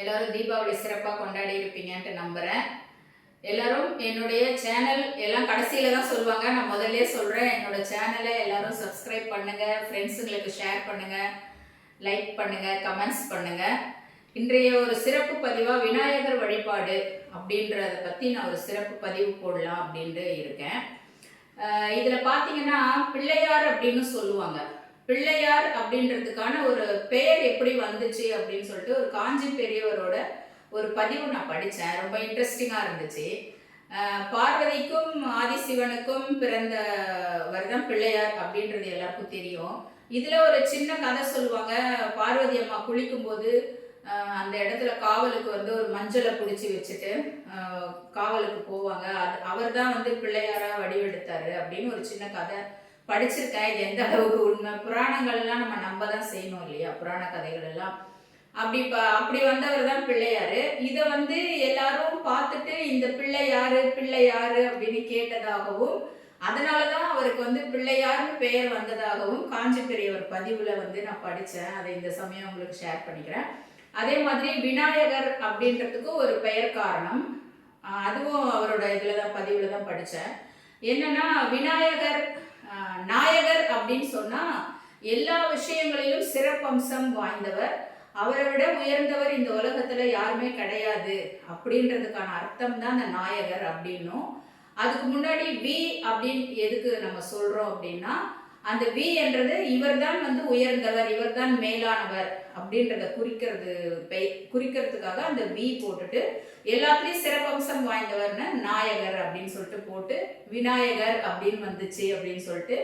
எல்லாரும் தீபாவளி சிறப்பாக கொண்டாடி இருப்பீங்கன்ட்டு நம்புகிறேன் எல்லாரும் என்னுடைய சேனல் எல்லாம் கடைசியில் தான் சொல்லுவாங்க. நான் முதல்ல சொல்கிறேன் என்னோட சேனலை எல்லாரும் சப்ஸ்கிரைப் பண்ணுங்கள் ஃப்ரெண்ட்ஸுங்களுக்கு ஷேர் பண்ணுங்கள் லைக் பண்ணுங்கள் கமெண்ட்ஸ் பண்ணுங்கள் இன்றைய ஒரு சிறப்பு பதிவாக விநாயகர் வழிபாடு அப்படின்றத பற்றி நான் ஒரு சிறப்பு பதிவு போடலாம் அப்படின்ட்டு இருக்கேன். இதில் பார்த்தீங்கன்னா பிள்ளையார் அப்படின்னு சொல்லுவாங்க. பிள்ளையார் அப்படின்றதுக்கான ஒரு பெயர் எப்படி வந்துச்சு அப்படின்னு சொல்லிட்டு ஒரு காஞ்சி பெரியவரோட ஒரு பதிவு நான் படித்தேன் ரொம்ப இன்ட்ரெஸ்டிங்காக இருந்துச்சு. பார்வதிக்கும் ஆதிசிவனுக்கும் பிறந்த தான் பிள்ளையார் அப்படின்றது எல்லாருக்கும் தெரியும். இதில் ஒரு சின்ன கதை சொல்லுவாங்க. பார்வதி அம்மா குளிக்கும்போது அந்த இடத்துல காவலுக்கு வந்து ஒரு மஞ்சளை பிடிச்சி வச்சுட்டு காவலுக்கு போவாங்க. அது அவர் தான் வந்து பிள்ளையாராக வடிவெடுத்தாரு அப்படின்னு ஒரு சின்ன கதை படிச்சிருக்கேன் இது எந்த அளவுக்கு உண்மை? புராணங்கள்லாம் நம்ம நம்ப தான் செய்யணும் இல்லையா? புராண கதைகள் எல்லாம். அப்படி ப அப்படி வந்தவர் தான் பிள்ளையாரு. இதை வந்து எல்லாரும் பார்த்துட்டு இந்த பிள்ளை யாரு பிள்ளை யாரு அப்படின்னு கேட்டதாகவும் அதனால தான் அவருக்கு வந்து பிள்ளையார்னு பெயர் வந்ததாகவும் காஞ்சி பெரியவர் பதிவில் வந்து நான் படித்தேன் அதை இந்த சமயம் உங்களுக்கு ஷேர் பண்ணிக்கிறேன். அதே மாதிரி விநாயகர் அப்படின்றதுக்கு ஒரு பெயர் காரணம். அதுவும் அவரோட இதில் தான் பதிவில் தான் படித்தேன் என்னன்னா விநாயகர் நாயகர் அப்படின்னு சொன்னால் எல்லா விஷயங்களிலும் சிறப்பம்சம் வாய்ந்தவர். அவரை விட உயர்ந்தவர் இந்த உலகத்துல யாருமே கிடையாது அப்படின்றதுக்கான அர்த்தம் தான் அந்த நாயகர் அப்படின்னும். அதுக்கு முன்னாடி வி அப்படின்னு எதுக்கு நம்ம சொல்றோம் அப்படின்னா அந்த வி என்றது இவர்தான் வந்து உயர்ந்தவர் இவர்தான் மேலானவர் அப்படின்றத குறிக்கிறது பெய் குறிக்கிறதுக்காக அந்த வி போட்டுட்டு எல்லாத்துலேயும் சிறப்பம்சம் வாய்ந்தவர்னு நாயகர் அப்படின்னு சொல்லிட்டு போட்டு விநாயகர் அப்படின்னு வந்துச்சு அப்படின்னு சொல்லிட்டு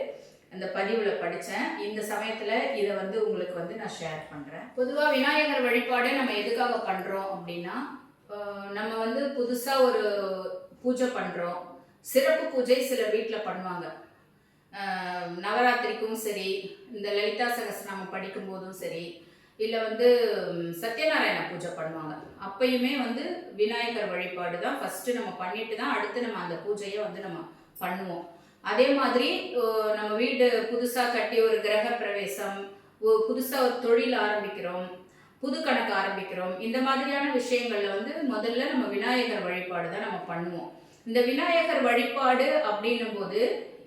அந்த பதிவில் படித்தேன் இந்த சமயத்தில் இதை வந்து உங்களுக்கு வந்து நான் ஷேர் பண்ணுறேன் பொதுவாக விநாயகர் வழிபாடு நம்ம எதுக்காக பண்ணுறோம் அப்படின்னா நம்ம வந்து புதுசாக ஒரு பூஜை பண்ணுறோம் சிறப்பு பூஜை சில வீட்டில் பண்ணுவாங்க. நவராத்திரிக்கும் சரி இந்த லலிதா சகஸ்ரநாமம் படிக்கும் போதும் சரி இல்லை வந்து சத்யநாராயண பூஜை பண்ணுவாங்க. அப்பயுமே வந்து விநாயகர் வழிபாடு தான் ஃபஸ்ட்டு நம்ம பண்ணிட்டு தான் அடுத்து நம்ம அந்த பூஜையை வந்து நம்ம பண்ணுவோம். அதே மாதிரி நம்ம வீடு புதுசாக கட்டி ஒரு கிரக பிரவேசம் ஓ- ஒரு தொழில் ஆரம்பிக்கிறோம் புது கணக்கு ஆரம்பிக்கிறோம் இந்த மாதிரியான விஷயங்கள்ல வந்து முதல்ல நம்ம விநாயகர் வழிபாடு தான் நம்ம பண்ணுவோம். இந்த விநாயகர் வழிபாடு அப்படின்னும் போது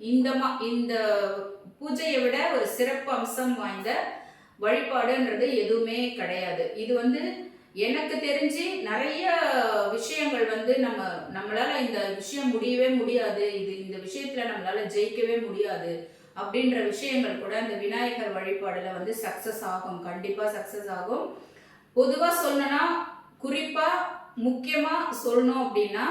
இந்த மா இந்த பூஜையை விட ஒரு சிறப்பு அம்சம் வாய்ந்த வழிபாடுன்றது எதுவுமே கிடையாது. இது வந்து எனக்கு தெரிஞ்சு நிறைய விஷயங்கள் வந்து நம்ம நம்மளால இந்த விஷயம் முடியவே முடியாது. இது இந்த விஷயத்துல நம்மளால ஜெயிக்கவே முடியாது. அப்படின்ற விஷயங்கள் கூட இந்த விநாயகர் வழிபாடுல வந்து சக்சஸ் ஆகும். கண்டிப்பா சக்சஸ் ஆகும். பொதுவா சொல்லணும்னா குறிப்பா முக்கியமா சொல்லணும் அப்படின்னா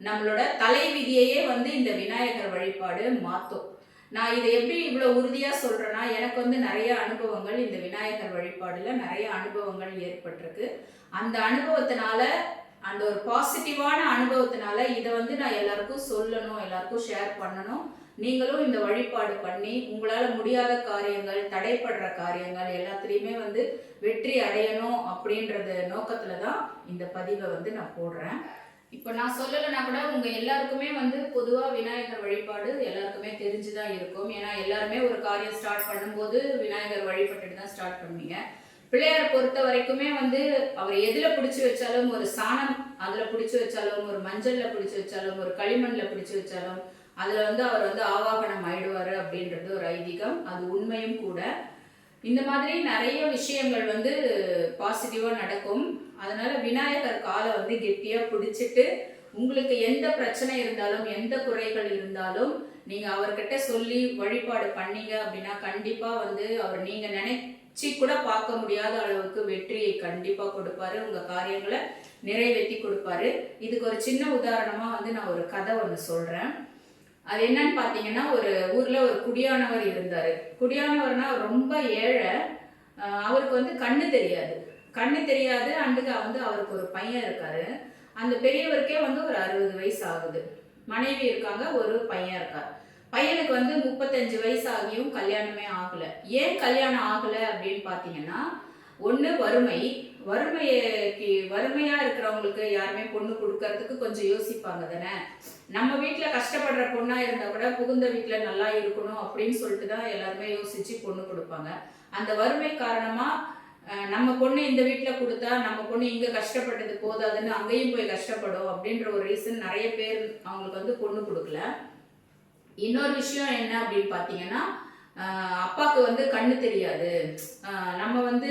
நம்மளோட தலைவிதியையே வந்து இந்த விநாயகர் வழிபாடு மாற்றும் நான் இதை எப்படி இவ்வளோ உறுதியாக சொல்கிறேன்னா எனக்கு வந்து நிறைய அனுபவங்கள் இந்த விநாயகர் வழிபாடில் நிறைய அனுபவங்கள் ஏற்பட்டிருக்கு. அந்த அனுபவத்தினால அந்த ஒரு பாசிட்டிவான அனுபவத்தினால இதை வந்து நான் எல்லாருக்கும் சொல்லணும் எல்லாருக்கும் ஷேர் பண்ணணும். நீங்களும் இந்த வழிபாடு பண்ணி உங்களால் முடியாத காரியங்கள் தடைப்படுற காரியங்கள் எல்லாத்துலேயுமே வந்து வெற்றி அடையணும் அப்படின்றது நோக்கத்தில் தான் இந்த பதிவை வந்து நான் போடுறேன். இப்போ நான் சொல்லலைன்னா கூட உங்கள் எல்லாருக்குமே வந்து பொதுவாக விநாயகர் வழிபாடு எல்லாருக்குமே தெரிஞ்சு தான் இருக்கும். ஏன்னா எல்லாருமே ஒரு காரியம் ஸ்டார்ட் பண்ணும்போது விநாயகர் வழிபட்டுட்டு தான் ஸ்டார்ட் பண்ணுவீங்க. பிள்ளையார் பொறுத்த வரைக்குமே வந்து அவர் எதில் பிடிச்சி வச்சாலும் ஒரு சாணம் அதில் பிடிச்சி வச்சாலும் ஒரு மஞ்சளில் பிடிச்சி வச்சாலும் ஒரு களிமண்ணில் பிடிச்சி வச்சாலும் அதில் வந்து அவர் வந்து ஆவாகனம் ஆயிடுவார் அப்படின்றது ஒரு ஐதீகம். அது உண்மையும் கூட. இந்த மாதிரி நிறைய விஷயங்கள் வந்து பாசிட்டிவாக நடக்கும். அதனால விநாயகர் காலை வந்து கெட்டியாக பிடிச்சிட்டு உங்களுக்கு எந்த பிரச்சனை இருந்தாலும் எந்த குறைகள் இருந்தாலும் நீங்கள் அவர்கிட்ட சொல்லி வழிபாடு பண்ணீங்க அப்படின்னா கண்டிப்பாக வந்து அவர் நீங்கள் நினைச்சி கூட பார்க்க முடியாத அளவுக்கு வெற்றியை கண்டிப்பாக கொடுப்பாரு. உங்கள் காரியங்களை நிறைவேற்றி கொடுப்பாரு. இதுக்கு ஒரு சின்ன உதாரணமாக வந்து நான் ஒரு கதை ஒன்று சொல்கிறேன் அது என்னன்னு பார்த்தீங்கன்னா ஒரு ஊரில் ஒரு குடியானவர் இருந்தார். குடியானவர்னா ரொம்ப ஏழை. அவருக்கு வந்து கண்ணு தெரியாது. கண்ணு தெரியாது அண்டுக்கு வந்து அவருக்கு ஒரு பையன் இருக்காரு. அந்த பெரியவருக்கே வந்து ஒரு அறுபது வயசு ஆகுது. மனைவி இருக்காங்க ஒரு பையன் இருக்கார். பையனுக்கு வந்து முப்பத்தஞ்சு வயசு ஆகியும் கல்யாணமே ஆகலை. ஏன் கல்யாணம் ஆகலை அப்படின்னு பார்த்தீங்கன்னா ஒன்று வறுமை. வறுமைக்கு வறுமையாக இருக்கிறவங்களுக்கு யாருமே பொண்ணு கொடுக்கறதுக்கு கொஞ்சம் யோசிப்பாங்க தானே. நம்ம வீட்டில் கஷ்டப்படுற பொண்ணாக இருந்தால் கூட புகுந்த வீட்டில் நல்லா இருக்கணும் அப்படின்னு சொல்லிட்டு தான் எல்லாருமே யோசித்து பொண்ணு கொடுப்பாங்க. அந்த வறுமை காரணமாக நம்ம பொண்ணு இந்த வீட்டில் கொடுத்தா நம்ம பொண்ணு இங்கே கஷ்டப்பட்டது போதாதுன்னு அங்கேயும் போய் கஷ்டப்படும் அப்படின்ற ஒரு ரீசன் நிறைய பேர் அவங்களுக்கு வந்து பொண்ணு கொடுக்கல. இன்னொரு விஷயம் என்ன அப்படின்னு பார்த்தீங்கன்னா அப்பாவுக்கு வந்து கண்ணு தெரியாது. நம்ம வந்து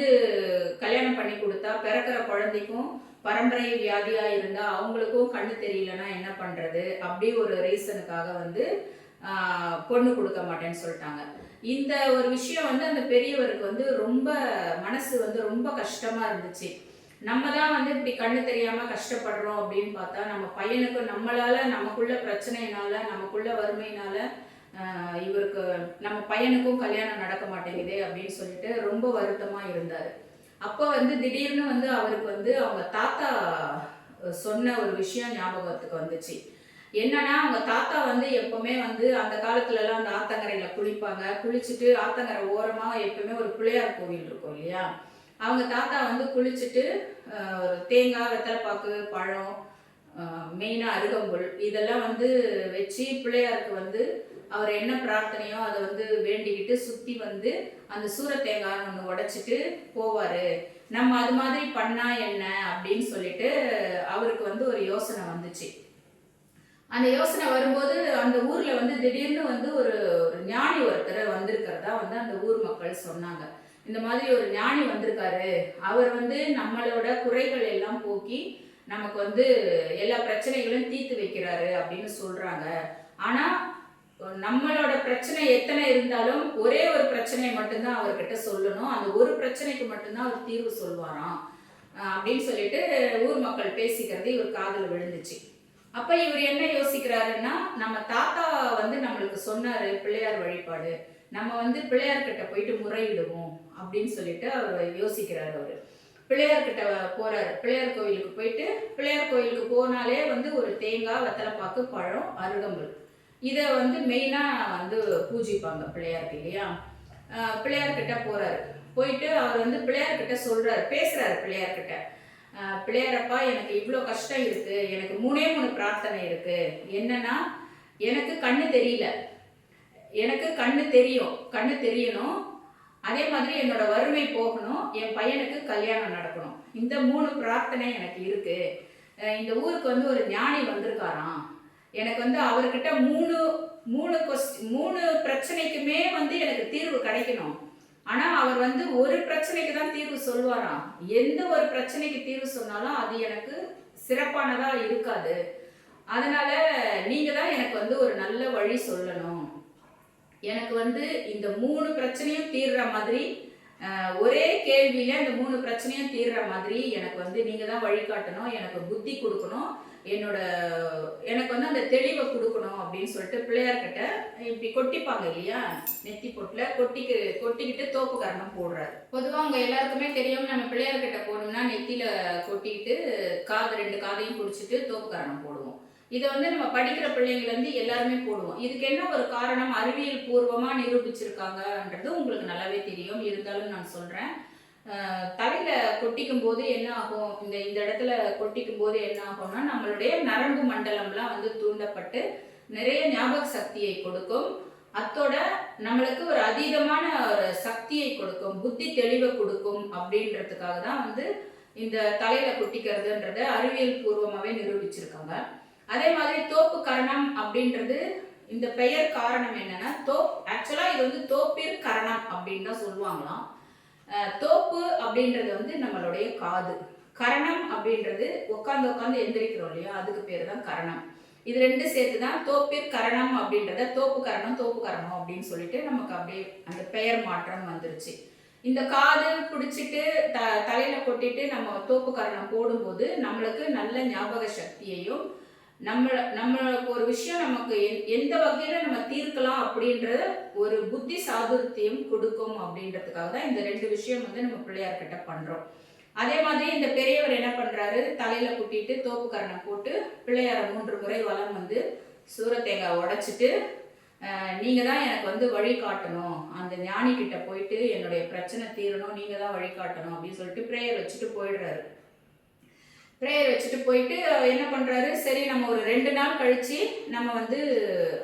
கல்யாணம் பண்ணி கொடுத்தா பிறக்கிற குழந்தைக்கும் பரம்பரை வியாதியாக இருந்தால் அவங்களுக்கும் கண்ணு தெரியலன்னா என்ன பண்ணுறது அப்படி ஒரு ரீசனுக்காக வந்து பொண்ணு கொடுக்க மாட்டேன்னு சொல்லிட்டாங்க. இந்த ஒரு விஷயம் வந்து அந்த பெரியவருக்கு வந்து ரொம்ப மனசு வந்து ரொம்ப கஷ்டமா இருந்துச்சு. நம்ம தான் வந்து இப்படி கண்ணு தெரியாம கஷ்டப்படுறோம் அப்படின்னு பார்த்தா நம்ம பையனுக்கு நம்மளால நமக்குள்ள பிரச்சனையினால நமக்குள்ள வறுமையினால இவருக்கு நம்ம பையனுக்கும் கல்யாணம் நடக்க மாட்டேங்குதே அப்படின்னு சொல்லிட்டு ரொம்ப வருத்தமா இருந்தாரு. அப்போ வந்து திடீர்னு வந்து அவருக்கு வந்து அவங்க தாத்தா சொன்ன ஒரு விஷயம் ஞாபகத்துக்கு வந்துச்சு. என்னன்னா அவங்க தாத்தா வந்து எப்பவுமே வந்து அந்த காலத்துல எல்லாம் அந்த ஆத்தங்கரையில குளிப்பாங்க. குளிச்சுட்டு ஆத்தங்கரை ஓரமா எப்பவுமே ஒரு பிள்ளையார் கோவில் இருக்கும் இல்லையா? அவங்க தாத்தா வந்து குளிச்சுட்டு ஒரு தேங்காய் வெத்தலைப்பாக்கு பழம் மெயினாக அருகம்புல் இதெல்லாம் வந்து வச்சு பிள்ளையாருக்கு வந்து அவர் என்ன பிரார்த்தனையோ அதை வந்து வேண்டிக்கிட்டு சுற்றி வந்து அந்த சூர தேங்காய் ஒன்று உடச்சிட்டு போவார். நம்ம அது மாதிரி பண்ணா என்ன அப்படின்னு சொல்லிட்டு அவருக்கு வந்து ஒரு யோசனை வந்துச்சு. அந்த யோசனை வரும்போது அந்த ஊர்ல வந்து திடீர்னு வந்து ஒரு ஒரு ஞானி ஒருத்தர் வந்திருக்கிறதா வந்து அந்த ஊர் மக்கள் சொன்னாங்க. இந்த மாதிரி ஒரு ஞானி வந்திருக்காரு. அவர் வந்து நம்மளோட குறைகள் எல்லாம் போக்கி நமக்கு வந்து எல்லா பிரச்சனைகளையும் தீர்த்து வைக்கிறாரு அப்படின்னு சொல்றாங்க. ஆனா நம்மளோட பிரச்சனை எத்தனை இருந்தாலும் ஒரே ஒரு பிரச்சனையை மட்டும்தான் அவர்கிட்ட சொல்லணும். அந்த ஒரு பிரச்சனைக்கு மட்டும்தான் அவர் தீர்வு சொல்வாராம். அப்படின்னு சொல்லிட்டு ஊர் மக்கள் பேசிக்கிறது இவர் காதில் விழுந்துச்சு. அப்ப இவர் என்ன யோசிக்கிறாருன்னா நம்ம தாத்தா வந்து நம்மளுக்கு சொன்னாரு பிள்ளையார் வழிபாடு. நம்ம வந்து பிள்ளையார் கிட்ட போயிட்டு முறையிடுவோம் அப்படின்னு சொல்லிட்டு அவர் யோசிக்கிறாரு அவரு. பிள்ளையார் கிட்ட போறாரு. பிள்ளையார் கோயிலுக்கு போயிட்டு பிள்ளையார் கோயிலுக்கு போனாலே வந்து ஒரு தேங்காய் வெத்தலைப்பாக்கு பழம் அருகம்புல். இதை வந்து மெயினா வந்து பூஜிப்பாங்க பிள்ளையாருக்கு இல்லையா? பிள்ளையார் கிட்ட போறாரு. போயிட்டு அவர் வந்து பிள்ளையார் கிட்ட சொல்றாரு பேசுறாரு பிள்ளையார் கிட்ட பிள்ளையரப்பா எனக்கு இவ்வளோ கஷ்டம் இருக்கு. எனக்கு மூணே மூணு பிரார்த்தனை இருக்கு. என்னன்னா எனக்கு கண்ணு தெரியல. எனக்கு கண்ணு தெரியும். கண்ணு தெரியணும். அதே மாதிரி என்னோட வறுமை போகணும். என் பையனுக்கு கல்யாணம் நடக்கணும். இந்த மூணு பிரார்த்தனை எனக்கு இருக்கு. இந்த ஊருக்கு வந்து ஒரு ஞானி வந்திருக்காராம். எனக்கு வந்து அவர்கிட்ட மூணு மூணு கொஸ்டின் மூணு பிரச்சனைக்குமே வந்து எனக்கு தீர்வு கிடைக்கணும். ஆனா அவர் வந்து ஒரு பிரச்சனைக்கு தான் தீர்வு சொல்வாராம் எந்த ஒரு பிரச்சனைக்கு தீர்வு சொன்னாலும் அது எனக்கு சிறப்பானதா இருக்காது. அதனால நீங்க தான் எனக்கு வந்து ஒரு நல்ல வழி சொல்லணும். எனக்கு வந்து இந்த மூணு பிரச்சனையும் தீர்ற மாதிரி ஒரே கேள்வியில இந்த மூணு பிரச்சனையும் தீர்ற மாதிரி எனக்கு வந்து நீங்க தான் வழிகாட்டணும் எனக்கு புத்தி கொடுக்கணும் என்னோட எனக்கு வந்து அந்த தெளிவை கொடுக்கணும் அப்படின்னு சொல்லிட்டு பிள்ளையார்கிட்ட இப்படி கொட்டிப்பாங்க இல்லையா நெத்தி பொட்டில் கொட்டிக்கு கொட்டிக்கிட்டு தோப்பு கரணம் போடுறாரு. பொதுவாக அவங்க எல்லாருக்குமே தெரியும் நம்ம பிள்ளையார்கிட்ட போனோம்னா நெத்தியில கொட்டிக்கிட்டு காது ரெண்டு காதையும் பிடிச்சிட்டு தோப்பு கரணம் போடுவோம். இதை வந்து நம்ம படிக்கிற பிள்ளைங்களேருந்து எல்லாருமே போடுவோம். இதுக்கு என்ன ஒரு காரணம்? அறிவியல் பூர்வமா நிரூபிச்சிருக்காங்கன்றது உங்களுக்கு நல்லாவே தெரியும். இருந்தாலும் நான் சொல்றேன். தலையில் தலையில கொட்டிக்கும் போது என்ன ஆகும்? இந்த இந்த இடத்துல கொட்டிக்கும் போது என்ன ஆகும்னா நம்மளுடைய நரம்பு மண்டலம்லாம் வந்து தூண்டப்பட்டு நிறைய ஞாபக சக்தியை கொடுக்கும். அத்தோட நம்மளுக்கு ஒரு அதீதமான ஒரு சக்தியை கொடுக்கும். புத்தி தெளிவை கொடுக்கும் அப்படின்றதுக்காக தான் வந்து இந்த தலையில கொட்டிக்கிறதுன்றத அறிவியல் பூர்வமாகவே நிரூபிச்சிருக்காங்க. அதே மாதிரி தோப்பு கரணம் அப்படின்றது இந்த பெயர் காரணம் என்னன்னா தோப் ஆக்சுவலா இது வந்து தோப்பிற் கரணம் அப்படின்னு தான் சொல்லுவாங்களாம். தோப்பு அப்படின்றது வந்து நம்மளுடைய காது. கரணம் அப்படின்றது உட்காந்து உட்காந்து எந்திரிக்கிறோம் இல்லையா? அதுக்கு பேர் தான் கரணம். இது ரெண்டு சேர்த்து தான் தோப்பிற் கரணம் அப்படின்றத தோப்பு கரணம் தோப்பு கரணம் அப்படின்னு சொல்லிட்டு நமக்கு அப்படியே அந்த பெயர் மாற்றம் வந்துருச்சு. இந்த காது பிடிச்சிட்டு த தலையில கொட்டிட்டு நம்ம தோப்பு கரணம் போடும்போது நம்மளுக்கு நல்ல ஞாபக சக்தியையும் நம்ம நம்மளுக்கு ஒரு விஷயம் நமக்கு எந்த வகையில நம்ம தீர்க்கலாம் அப்படின்ற ஒரு புத்தி சாதுர்த்தியம் கொடுக்கும் அப்படின்றதுக்காக தான் இந்த ரெண்டு விஷயம் வந்து நம்ம பிள்ளையார்கிட்ட பண்றோம். அதே மாதிரி இந்த பெரியவர் என்ன பண்றாரு? தலையில குட்டிட்டு தோப்புக்கரனை போட்டு பிள்ளையார மூன்று முறை வளம் வந்து சூரத்தேங்காய் உடைச்சிட்டு நீங்க தான் எனக்கு வந்து வழி காட்டணும். அந்த ஞானி கிட்ட போயிட்டு என்னுடைய பிரச்சனை தீரணும். நீங்க தான் வழி காட்டணும். அப்படின்னு சொல்லிட்டு ப்ரேயர் வச்சுட்டு போயிடுறாரு. ப்ரேயர் வச்சுட்டு போயிட்டு என்ன பண்ணுறாரு சரி நம்ம ஒரு ரெண்டு நாள் கழித்து நம்ம வந்து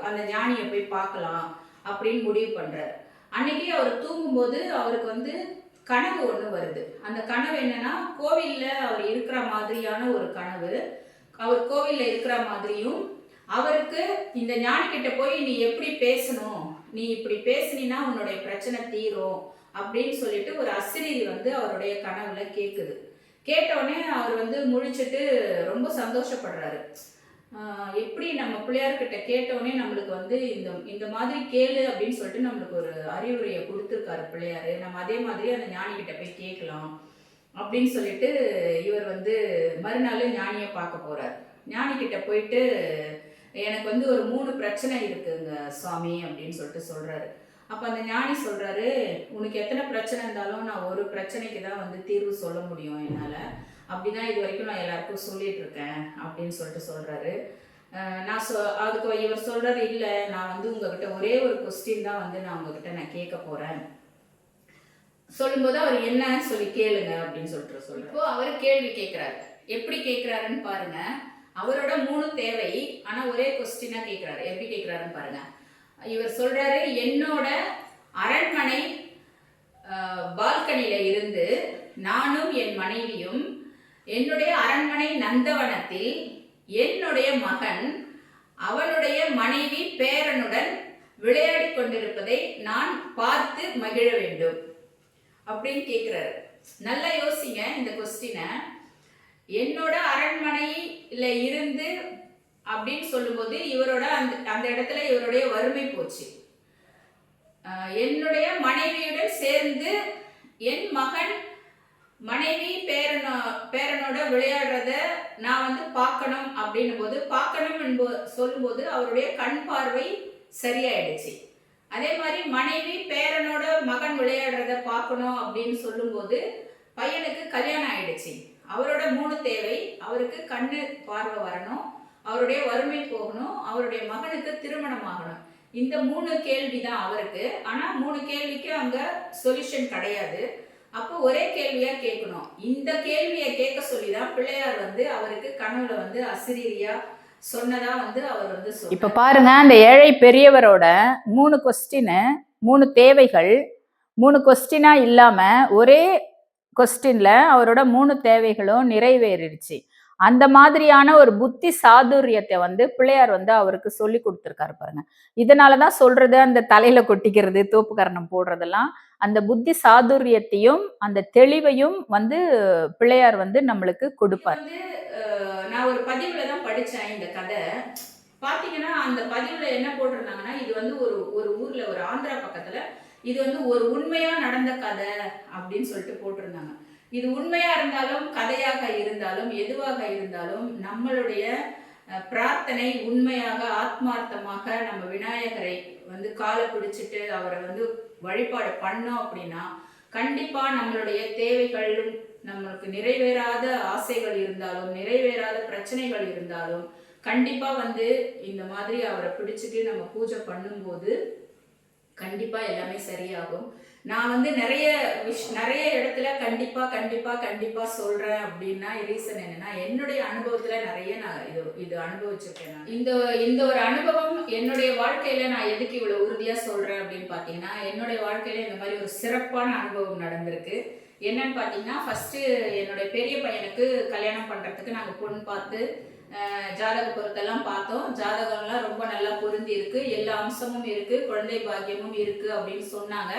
அந்த ஞானியை போய் பார்க்கலாம் அப்படின்னு முடிவு பண்ணுறாரு அன்னைக்கு அவர் தூங்கும்போது அவருக்கு வந்து கனவு ஒன்று வருது. அந்த கனவு என்னன்னா கோவில்ல அவர் இருக்கிற மாதிரியான ஒரு கனவு. அவர் கோவிலில் இருக்கிற மாதிரியும் அவருக்கு இந்த ஞானி போய் நீ எப்படி பேசணும்? நீ இப்படி பேசுனீன்னா உன்னுடைய பிரச்சனை தீரும். அப்படின்னு சொல்லிட்டு ஒரு அசிரீதி வந்து அவருடைய கனவுல கேட்குது கேட்டவுடனே அவர் வந்து முழிச்சிட்டு ரொம்ப சந்தோஷப்படுறாரு. எப்படி நம்ம பிள்ளையார்கிட்ட கேட்டோடனே நம்மளுக்கு வந்து இந்த இந்த மாதிரி கேளு அப்படின்னு சொல்லிட்டு நம்மளுக்கு ஒரு அறிவுரையை கொடுத்துருக்காரு பிள்ளையார். நம்ம அதே மாதிரி அந்த ஞானி கிட்ட போய் கேட்கலாம் அப்படின்னு சொல்லிட்டு இவர் வந்து மறுநாள் ஞானியை பார்க்க போறார். ஞானி கிட்ட போயிட்டு எனக்கு வந்து ஒரு மூணு பிரச்சனை இருக்குங்க சுவாமி அப்படின்னு சொல்லிட்டு சொல்றாரு. அப்போ அந்த ஞானி சொல்கிறாரு உனக்கு எத்தனை பிரச்சனை இருந்தாலும் நான் ஒரு பிரச்சனைக்கு தான் வந்து தீர்வு சொல்ல முடியும் என்னால். அப்படிதான் இது வரைக்கும் நான் எல்லாருக்கும் சொல்லிட்டு இருக்கேன் அப்படின்னு சொல்லிட்டு சொல்கிறாரு நான் சொ அதுக்கு இவர் சொல்கிறது இல்லை. நான் வந்து உங்ககிட்ட ஒரே ஒரு கொஸ்டின் தான் வந்து நான் உங்ககிட்ட நான் கேட்க போகிறேன் சொல்லும்போது அவர் என்ன சொல்லி கேளுங்க அப்படின்னு சொல்லிட்டு சொல்றாரு. இப்போ அவர் கேள்வி கேட்கிறாரு எப்படி கேட்கிறாருன்னு பாருங்க. அவரோட மூணு தேவை ஆனா ஒரே கொஸ்டினா கேட்கிறாரு எப்படி கேட்கிறாருன்னு பாருங்க. இவர் சொல்றாரு என்னோட அரண்மனை பால்கனியில இருந்து நானும் என் மனைவியும் என்னுடைய அரண்மனை நந்தவனத்தில் என்னுடைய மகன் அவனுடைய மனைவி பேரனுடன் விளையாடி கொண்டிருப்பதை நான் பார்த்து மகிழ வேண்டும். அப்படின்னு கேட்குறாரு நல்லா யோசிங்க இந்த கொஸ்டினை என்னோட அரண்மனையில இருந்து அப்படின்னு சொல்லும்போது இவரோட அந்த அந்த இடத்துல இவருடைய வறுமை போச்சு. என்னுடைய மனைவியுடன் சேர்ந்து என் மகன் மனைவி பேரனோ பேரனோட விளையாடுறத நான் வந்து பார்க்கணும் அப்படின்னும் போது பார்க்கணும் என்போ சொல்லும்போது அவருடைய கண் பார்வை சரியாயிடுச்சு. அதே மாதிரி மனைவி பேரனோட மகன் விளையாடுறத பார்க்கணும் அப்படின்னு சொல்லும்போது பையனுக்கு கல்யாணம் ஆயிடுச்சு. அவரோட மூணு தேவை அவருக்கு கண்ணு பார்வை வரணும் அவருடைய வறுமை போகணும் அவருடைய மகனுக்கு திருமணம் ஆகணும். இந்த மூணு கேள்வி தான் அவருக்கு. ஆனால் மூணு கேள்விக்கு அங்கே சொல்யூஷன் கிடையாது. அப்போ ஒரே கேள்வியாக கேட்கணும். இந்த கேள்வியை கேட்க சொல்லி தான் பிள்ளையார் வந்து அவருக்கு கனவுல வந்து அசிரியா சொன்னதா வந்து அவர் வந்து இப்போ இப்ப பாருங்க அந்த ஏழை பெரியவரோட மூணு கொஸ்டின் மூணு தேவைகள். மூணு கொஸ்டினா இல்லாம ஒரே கொஸ்டின்ல அவரோட மூணு தேவைகளும் நிறைவேறிடுச்சு. அந்த மாதிரியான ஒரு புத்தி சாதுரியத்தை வந்து பிள்ளையார் வந்து அவருக்கு சொல்லி கொடுத்துருக்காரு பாருங்க. இதனால தான் சொல்றது அந்த தலையில கொட்டிக்கிறது தோப்புக்கரணம் போடுறதெல்லாம் அந்த புத்தி சாதுரியத்தையும் அந்த தெளிவையும் வந்து பிள்ளையார் வந்து நம்மளுக்கு கொடுப்பார். நான் ஒரு பதிவுல தான் படிச்சேன் இந்த கதை. பாத்தீங்கன்னா அந்த பதிவுல என்ன போட்டிருந்தாங்கன்னா இது வந்து ஒரு ஒரு ஊர்ல ஒரு ஆந்திரா பக்கத்துல இது வந்து ஒரு உண்மையா நடந்த கதை அப்படின்னு சொல்லிட்டு போட்டிருந்தாங்க. இது உண்மையா இருந்தாலும் கதையாக இருந்தாலும் எதுவாக இருந்தாலும் நம்மளுடைய பிரார்த்தனை உண்மையாக ஆத்மார்த்தமாக நம்ம விநாயகரை வந்து காலை பிடிச்சிட்டு அவரை வந்து வழிபாடு பண்ணோம் அப்படின்னா கண்டிப்பா நம்மளுடைய தேவைகளும் நம்மளுக்கு நிறைவேறாத ஆசைகள் இருந்தாலும் நிறைவேறாத பிரச்சனைகள் இருந்தாலும் கண்டிப்பா வந்து இந்த மாதிரி அவரை பிடிச்சிட்டு நம்ம பூஜை பண்ணும்போது கண்டிப்பா எல்லாமே சரியாகும். நான் வந்து நிறைய விஷ் நிறைய இடத்துல கண்டிப்பாக கண்டிப்பாக கண்டிப்பாக சொல்கிறேன் அப்படின்னா ரீசன் என்னென்னா என்னுடைய அனுபவத்தில் நிறைய நான் இது இது அனுபவிச்சிருக்கேன் நான். இந்த இந்த ஒரு அனுபவம் என்னுடைய வாழ்க்கையில் நான் எதுக்கு இவ்வளோ உறுதியாக சொல்கிறேன் அப்படின்னு பார்த்தீங்கன்னா என்னுடைய வாழ்க்கையில் இந்த மாதிரி ஒரு சிறப்பான அனுபவம் நடந்திருக்கு. என்னன்னு பார்த்தீங்கன்னா ஃபஸ்ட்டு என்னுடைய பெரிய பையனுக்கு கல்யாணம் பண்ணுறதுக்கு நாங்கள் பொண்ணு பார்த்து ஜாதக பொருத்தெல்லாம் பார்த்தோம். ஜாதகம்லாம் ரொம்ப நல்லா பொருந்தி இருக்குது எல்லா அம்சமும் இருக்குது குழந்தை பாக்கியமும் இருக்குது அப்படின்னு சொன்னாங்க.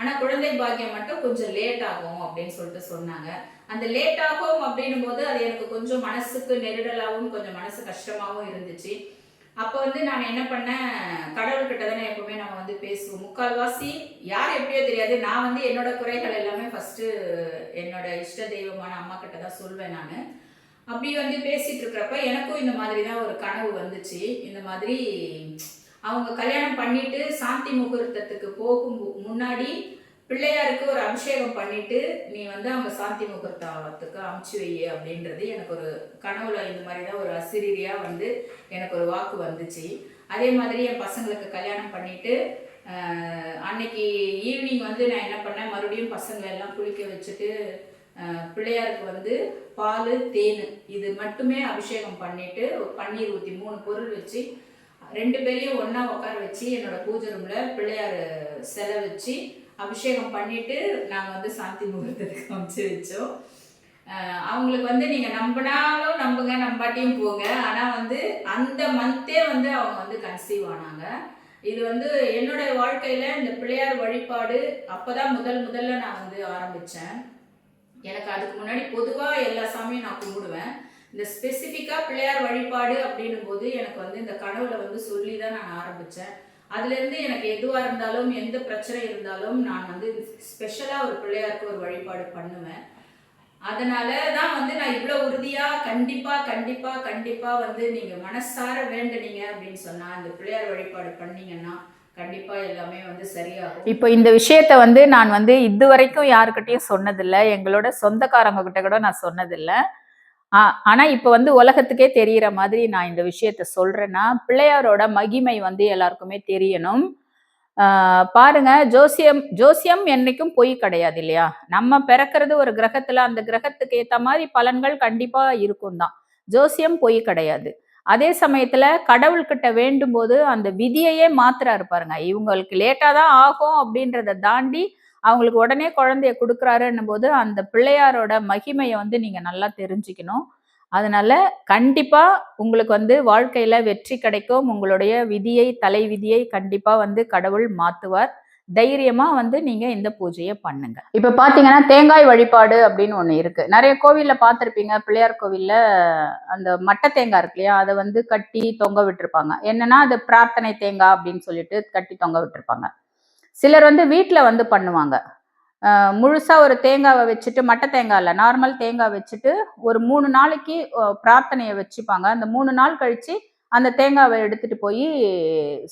ஆனா குழந்தை பாக்கியம் மட்டும் கொஞ்சம் லேட் ஆகும் அப்படின்னு சொல்லிட்டு சொன்னாங்க. அந்த லேட் ஆகும் அப்படின்னும் போது அது எனக்கு கொஞ்சம் மனசுக்கு நெருடலாகவும் கொஞ்சம் மனசு கஷ்டமாகவும் இருந்துச்சு. அப்போ வந்து நான் என்ன பண்ணேன்? கடவுள்கிட்ட தானே எப்பவுமே நம்ம வந்து பேசுவோம். முக்கால்வாசி யார் எப்படியோ தெரியாது. நான் வந்து என்னோட குறைகள் எல்லாமே ஃபர்ஸ்ட் என்னோட இஷ்ட தெய்வமான அம்மா கிட்ட தான் சொல்வேன் நான். அப்படி வந்து பேசிட்டு இருக்கிறப்ப எனக்கும் இந்த மாதிரி தான் ஒரு கனவு வந்துச்சு. இந்த மாதிரி அவங்க கல்யாணம் பண்ணிட்டு சாந்தி முகூர்த்தத்துக்கு போகும் முன்னாடி பிள்ளையாருக்கு ஒரு அபிஷேகம் பண்ணிட்டு நீ வந்து அவங்க சாந்தி முகூர்த்தத்துக்கு அமுச்சு வை அப்படின்றது எனக்கு ஒரு கனவுல இந்த மாதிரி தான் ஒரு அசிரியா வந்து எனக்கு ஒரு வாக்கு வந்துச்சு. அதே மாதிரி என் பசங்களுக்கு கல்யாணம் பண்ணிட்டு அன்னைக்கு ஈவினிங் வந்து நான் என்ன பண்ணேன் மறுபடியும் பசங்களை எல்லாம் குளிக்க வச்சுட்டு பிள்ளையாருக்கு வந்து பால் தேன் இது மட்டுமே அபிஷேகம் பண்ணிட்டு பன்னீர் ஊற்றி மூணு பொருள் வச்சு ரெண்டு பேரையும் ஒன்றா உட்கார வச்சு என்னோட பூஜை ரூமில் பிள்ளையார் சிலை வச்சு அபிஷேகம் பண்ணிட்டு நாங்கள் வந்து சாந்தி முகூர்த்தத்துக்கு அமைச்சு வச்சோம். அவங்களுக்கு வந்து நீங்கள் நம்பினாலும் நம்புங்க நம்பாட்டியும் போங்க. ஆனால் வந்து அந்த மந்தே வந்து அவங்க வந்து கன்சீவ் ஆனாங்க. இது வந்து என்னுடைய வாழ்க்கையில் இந்த பிள்ளையார் வழிபாடு அப்போ தான் முதல் முதல்ல நான் வந்து ஆரம்பித்தேன் எனக்கு அதுக்கு முன்னாடி பொதுவாக எல்லா சாமியும் நான் கும்பிடுவேன். இந்த ஸ்பெசிஃபிக்காக பிள்ளையார் வழிபாடு அப்படின்னும் போது எனக்கு வந்து இந்த கனவுல வந்து சொல்லி தான் நான் ஆரம்பித்தேன் அதுலேருந்து எனக்கு எதுவாக இருந்தாலும் எந்த பிரச்சனை இருந்தாலும் நான் வந்து ஸ்பெஷலாக ஒரு பிள்ளையாருக்கு ஒரு வழிபாடு பண்ணுவேன். அதனால தான் வந்து நான் இவ்வளோ உறுதியாக கண்டிப்பாக கண்டிப்பாக கண்டிப்பாக வந்து நீங்கள் மனசார வேண்டுனீங்க அப்படின்னு சொன்னால் அந்த பிள்ளையார் வழிபாடு பண்ணீங்கன்னா கண்டிப்பாக எல்லாமே வந்து சரியாகும். இப்போ இந்த விஷயத்த வந்து நான் வந்து இது வரைக்கும் யாருக்கிட்டையும் சொன்னதில்லை. எங்களோட சொந்தக்காரங்க கிட்ட கூட நான் சொன்னதில்லை. ஆனா இப்போ வந்து உலகத்துக்கே தெரியிற மாதிரி நான் இந்த விஷயத்த சொல்றேன்னா பிள்ளையாரோட மகிமை வந்து எல்லாருக்குமே தெரியணும். பாருங்க ஜோசியம் ஜோசியம் என்னைக்கும் பொய் கிடையாது இல்லையா? நம்ம பிறக்கிறது ஒரு கிரகத்துல அந்த கிரகத்துக்கு ஏத்த மாதிரி பலன்கள் கண்டிப்பா இருக்கும் தான். ஜோசியம் பொய் கிடையாது. அதே சமயத்துல கடவுள்கிட்ட வேண்டும் போது அந்த விதியையே மாத்துறாரு பாருங்க. இவங்களுக்கு லேட்டா தான் ஆகும் அப்படின்றத தாண்டி அவங்களுக்கு உடனே குழந்தைய கொடுக்குறாருன்னும் போது அந்த பிள்ளையாரோட மகிமையை வந்து நீங்கள் நல்லா தெரிஞ்சுக்கணும். அதனால கண்டிப்பாக உங்களுக்கு வந்து வாழ்க்கையில் வெற்றி கிடைக்கும். உங்களுடைய விதியை தலை விதியை கண்டிப்பாக வந்து கடவுள் மாற்றுவார் தைரியமா வந்து நீங்க இந்த பூஜையை பண்ணுங்க. இப்ப பாத்தீங்கன்னா தேங்காய் வழிபாடு அப்படின்னு ஒண்ணு இருக்கு. நிறைய கோவில்ல பார்த்துருப்பீங்க பிள்ளையார் கோவில்ல அந்த மட்டை தேங்காய் இருக்கு இல்லையா? அதை வந்து கட்டி தொங்க விட்டுருப்பாங்க. என்னன்னா அது பிரார்த்தனை தேங்காய் அப்படின்னு சொல்லிட்டு கட்டி தொங்க விட்டுருப்பாங்க. சிலர் வந்து வீட்டில் வந்து பண்ணுவாங்க. முழுசாக ஒரு தேங்காவை வச்சுட்டு மட்டை தேங்காய் இல்லை நார்மல் தேங்காய் வச்சுட்டு ஒரு மூணு நாளைக்கு பிரார்த்தனையை வச்சுப்பாங்க. அந்த மூணு நாள் கழித்து அந்த தேங்காவை எடுத்துட்டு போய்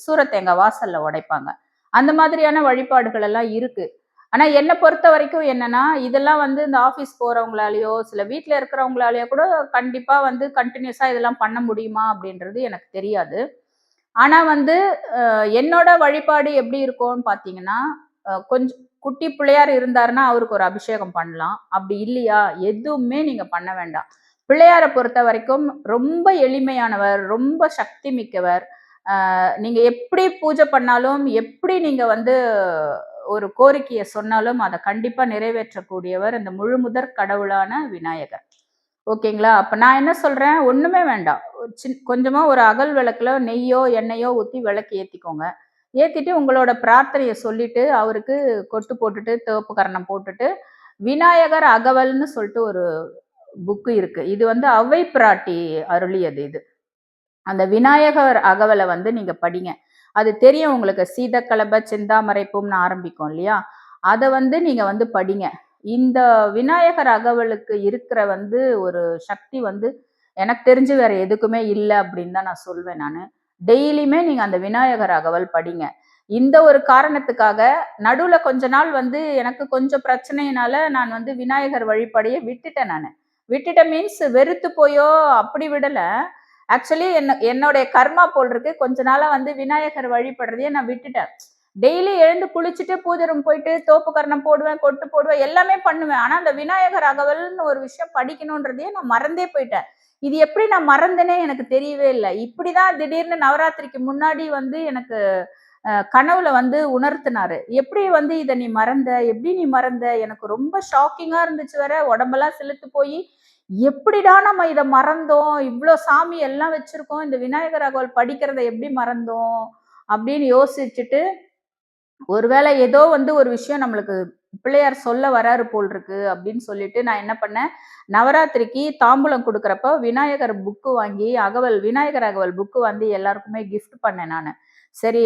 சூர தேங்காய் வாசலில் உடைப்பாங்க. அந்த மாதிரியான வழிபாடுகள் எல்லாம் இருக்குது ஆனால் என்னை பொறுத்த வரைக்கும் என்னன்னா இதெல்லாம் வந்து இந்த ஆஃபீஸ் போகிறவங்களாலேயோ சில வீட்டில் இருக்கிறவங்களாலேயோ கூட கண்டிப்பாக வந்து கண்டினியூஸாக இதெல்லாம் பண்ண முடியுமா அப்படின்றது எனக்கு தெரியாது. ஆனா வந்து என்னோட வழிபாடு எப்படி இருக்கும்னு பாத்தீங்கன்னா கொஞ்சம் குட்டி பிள்ளையார் இருந்தாருன்னா அவருக்கு ஒரு அபிஷேகம் பண்ணலாம். அப்படி இல்லையா? எதுவுமே நீங்க பண்ண வேண்டாம். பிள்ளையாரை பொறுத்த வரைக்கும் ரொம்ப எளிமையானவர் ரொம்ப சக்தி மிக்கவர். நீங்கள் நீங்க எப்படி பூஜை பண்ணாலும் எப்படி நீங்க வந்து ஒரு கோரிக்கையை சொன்னாலும் அதை கண்டிப்பா நிறைவேற்றக்கூடியவர் இந்த முழுமுதற் கடவுளான விநாயகர். ஓகேங்களா? அப்போ நான் என்ன சொல்கிறேன் ஒன்றுமே வேண்டாம். ஒரு சின் கொஞ்சமாக ஒரு அகல் விளக்கில் நெய்யோ எண்ணெயோ ஊற்றி விளக்கு ஏற்றிக்கோங்க ஏற்றிட்டு உங்களோட பிரார்த்தனையை சொல்லிட்டு அவருக்கு கொட்டு போட்டுட்டு தோப்பு கரணம் போட்டுட்டு விநாயகர் அகவல்னு சொல்லிட்டு ஒரு புக்கு இருக்குது இது வந்து அவை பிராட்டி அருளியது இது. அந்த விநாயகர் அகவலை வந்து நீங்கள் படிங்க. அது தெரியும் உங்களுக்கு. சீதக்கலப சிந்தாமரைப்பும்னு ஆரம்பிக்கும் இல்லையா? அதை வந்து நீங்கள் வந்து படிங்க. இந்த விநாயகர் அகவலுக்கு இருக்கிற வந்து ஒரு சக்தி வந்து எனக்கு தெரிஞ்சு வேற எதுக்குமே இல்லை அப்படின்னு தான் நான் சொல்வேன் நான். டெய்லியுமே நீங்க அந்த விநாயகர் அகவல் படிங்க. இந்த ஒரு காரணத்துக்காக நடுவில் கொஞ்ச நாள் வந்து எனக்கு கொஞ்சம் பிரச்சனையினால நான் வந்து விநாயகர் வழிபாடையே விட்டுட்டேன் நான். விட்டுட்டேன் மீன்ஸ் வெறுத்து போயோ அப்படி விடலை. ஆக்சுவலி என்ன என்னுடைய கர்மா போல் இருக்கு. கொஞ்ச நாளாக வந்து விநாயகர் வழிபடுறதையே நான் விட்டுட்டேன். டெய்லி எழுந்து குளிச்சுட்டு பூஜை ரூம் போயிட்டு தோப்பு கரணம் போடுவேன் கொட்டு போடுவேன் எல்லாமே பண்ணுவேன். ஆனா அந்த விநாயகர் அகவல்னு ஒரு விஷயம் படிக்கணுன்றதையே நான் மறந்தே போயிட்டேன். இது எப்படி நான் மறந்தேனே எனக்கு தெரியவே இல்லை. இப்படிதான் திடீர்னு நவராத்திரிக்கு முன்னாடி வந்து எனக்கு கனவுல வந்து உணர்த்தினாரு. எப்படி வந்து இதை நீ மறந்த? எப்படி நீ மறந்த? எனக்கு ரொம்ப ஷாக்கிங்கா இருந்துச்சு வேற. உடம்பெல்லாம் செலுத்து போய் எப்படிடா நம்ம இதை மறந்தோம்? இவ்வளோ சாமி எல்லாம் வச்சிருக்கோம். இந்த விநாயகர் அகவல் படிக்கிறத எப்படி மறந்தோம்? அப்படின்னு யோசிச்சுட்டு ஒருவேளை ஏதோ வந்து ஒரு விஷயம் நம்மளுக்கு பிள்ளையார் சொல்ல வராரு போல் இருக்கு அப்படின்னு சொல்லிட்டு நான் என்ன பண்ணேன்? நவராத்திரிக்கு தாம்பூலம் கொடுக்குறப்ப விநாயகர் புக்கு வாங்கி அகவல் விநாயகர் அகவல் புக்கு வந்து எல்லாருக்குமே கிஃப்ட் பண்ணேன் நான். சரி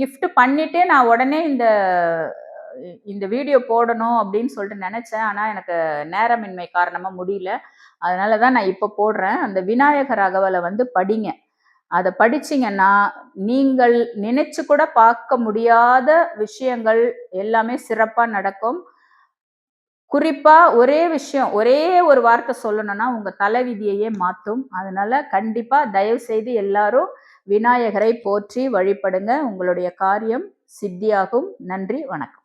கிஃப்ட் பண்ணிட்டு நான் உடனே இந்த இந்த வீடியோ போடணும் அப்படின்னு சொல்லிட்டு நினச்சேன். ஆனால் எனக்கு நேரமின்மை காரணமாக முடியல. அதனால தான் நான் இப்போ போடுறேன். அந்த விநாயகர் அகவலை வந்து படிங்க. அதை படிச்சீங்கன்னா நீங்கள் நினைச்சு கூட பார்க்க முடியாத விஷயங்கள் எல்லாமே சிறப்பாக நடக்கும். குறிப்பாக ஒரே விஷயம் ஒரே ஒரு வார்த்தை சொல்லணும்னா உங்கள் தலைவிதியையே மாற்றும் அதனால கண்டிப்பாக தயவு செய்து எல்லாரும் விநாயகரை போற்றி வழிபடுங்க. உங்களுடைய காரியம் சித்தியாகும். நன்றி வணக்கம்.